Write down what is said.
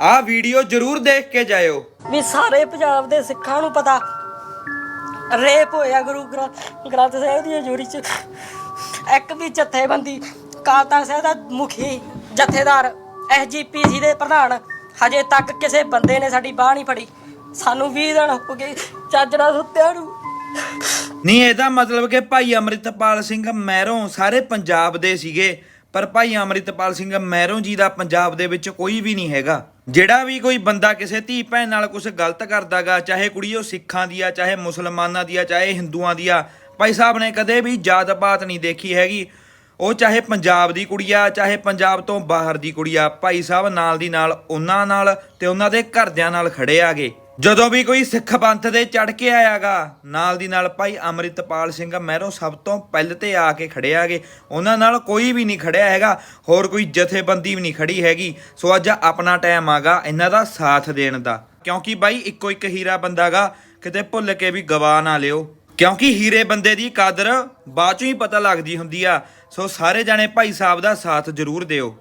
ਆਹ ਵੀਡੀਓ ਜਰੂਰ ਦੇਖ ਕੇ ਜਾਇਓ। ਵੀ ਸਾਰੇ ਪੰਜਾਬ ਦੇ ਸਿੱਖਾਂ ਨੂੰ ਪਤਾ ਰੇਪ ਹੋਇਆ ਗੁਰੂ ਗ੍ਰੰਥ ਗ੍ਰੰਥ ਸਾਹਿਬ ਦੀ ਹਜ਼ੂਰੀ ਚ। ਇੱਕ ਵੀ ਜਥੇਬੰਦੀ ਕਾਲ ਤਖਤ ਸਾਹਿਬ ਦਾ ਮੁਖੀ ਜਥੇਦਾਰ ਐਸਜੀਪੀਸੀ ਦੇ ਪ੍ਰਧਾਨ ਹਜੇ ਤੱਕ ਕਿਸੇ ਬੰਦੇ ਨੇ ਸਾਡੀ ਬਾਹ ਨਹੀਂ ਫੜੀ। ਸਾਨੂੰ 20 ਦਿਨ ਹੋ ਗਏ ਚਾਜੜਾ ਸੁੱਤਿਆਂ ਨੂੰ। ਨਹੀਂ ਇਹਦਾ ਮਤਲਬ ਕਿ ਭਾਈ ਅਮਰਿਤਪਾਲ ਸਿੰਘ ਮਹਿਰੋਂ ਸਾਰੇ ਪੰਜਾਬ ਦੇ ਸੀਗੇ ਪਰ ਭਾਈ ਅਮਰਿਤਪਾਲ ਸਿੰਘ ਮਹਿਰੋਂ ਜੀ ਦਾ ਪੰਜਾਬ ਦੇ ਵਿੱਚ ਕੋਈ ਵੀ ਨਹੀਂ ਹੈਗਾ। ਜਿਹੜਾ ਵੀ ਕੋਈ ਬੰਦਾ ਕਿਸੇ ਧੀ ਭੈਣ ਨਾਲ ਕੁਝ ਗਲਤ ਕਰਦਾਗਾ, ਚਾਹੇ ਕੁੜੀ ਉਹ ਸਿੱਖਾਂ ਦੀ ਆ, ਚਾਹੇ ਮੁਸਲਮਾਨਾਂ ਦੀ ਆ, ਚਾਹੇ ਹਿੰਦੂਆਂ ਦੀ ਆ, ਭਾਈ ਸਾਹਿਬ ਨੇ ਕਦੇ ਵੀ ਜਾਤ ਪਾਤ ਨਹੀਂ ਦੇਖੀ ਹੈਗੀ। ਉਹ ਚਾਹੇ ਪੰਜਾਬ ਦੀ ਕੁੜੀ ਆ, ਚਾਹੇ ਪੰਜਾਬ ਤੋਂ ਬਾਹਰ ਦੀ ਕੁੜੀ ਆ, ਭਾਈ ਸਾਹਿਬ ਨਾਲ ਦੀ ਨਾਲ ਉਹਨਾਂ ਨਾਲ ਤੇ ਉਹਨਾਂ ਦੇ ਘਰਦਿਆਂ ਨਾਲ ਖੜੇ ਆਗੇ। ਜਦੋਂ ਵੀ ਕੋਈ ਸਿੱਖ ਪੰਥ ਦੇ ਚੜ ਕੇ ਆਇਆਗਾ, ਨਾਲ ਦੀ ਨਾਲ ਭਾਈ ਅਮਰਿਤਪਾਲ ਸਿੰਘ ਮਹਿਰੋਂ ਸਭ ਤੋਂ ਪਹਿਲ ਤੇ ਆ ਕੇ ਖੜੇ ਆਗੇ। ਉਹਨਾਂ ਨਾਲ ਕੋਈ ਵੀ ਨਹੀਂ ਖੜਿਆ ਹੈਗਾ, ਹੋਰ ਕੋਈ ਜਥੇਬੰਦੀ ਵੀ ਨਹੀਂ ਖੜੀ ਹੈਗੀ। ਸੋ ਅੱਜ ਆਪਣਾ ਟਾਈਮ ਆਗਾ ਇਹਨਾਂ ਦਾ ਸਾਥ ਦੇਣ ਦਾ। ਕਿਉਂਕਿ ਬਾਈ, ਇੱਕੋ ਇੱਕ ਹੀਰਾ ਬੰਦਾਗਾ, ਕਿਤੇ ਭੁੱਲ ਕੇ ਵੀ ਗਵਾ ਨਾ ਲਿਓ। ਕਿਉਂਕਿ ਹੀਰੇ ਬੰਦੇ ਦੀ ਕਦਰ ਬਾਅਦ ਚੋਂ ਹੀ ਪਤਾ ਲੱਗਦੀ ਹੁੰਦੀ ਆ। ਸੋ ਸਾਰੇ ਜਾਣੇ ਭਾਈ ਸਾਹਿਬ ਦਾ ਸਾਥ ਜ਼ਰੂਰ ਦਿਓ।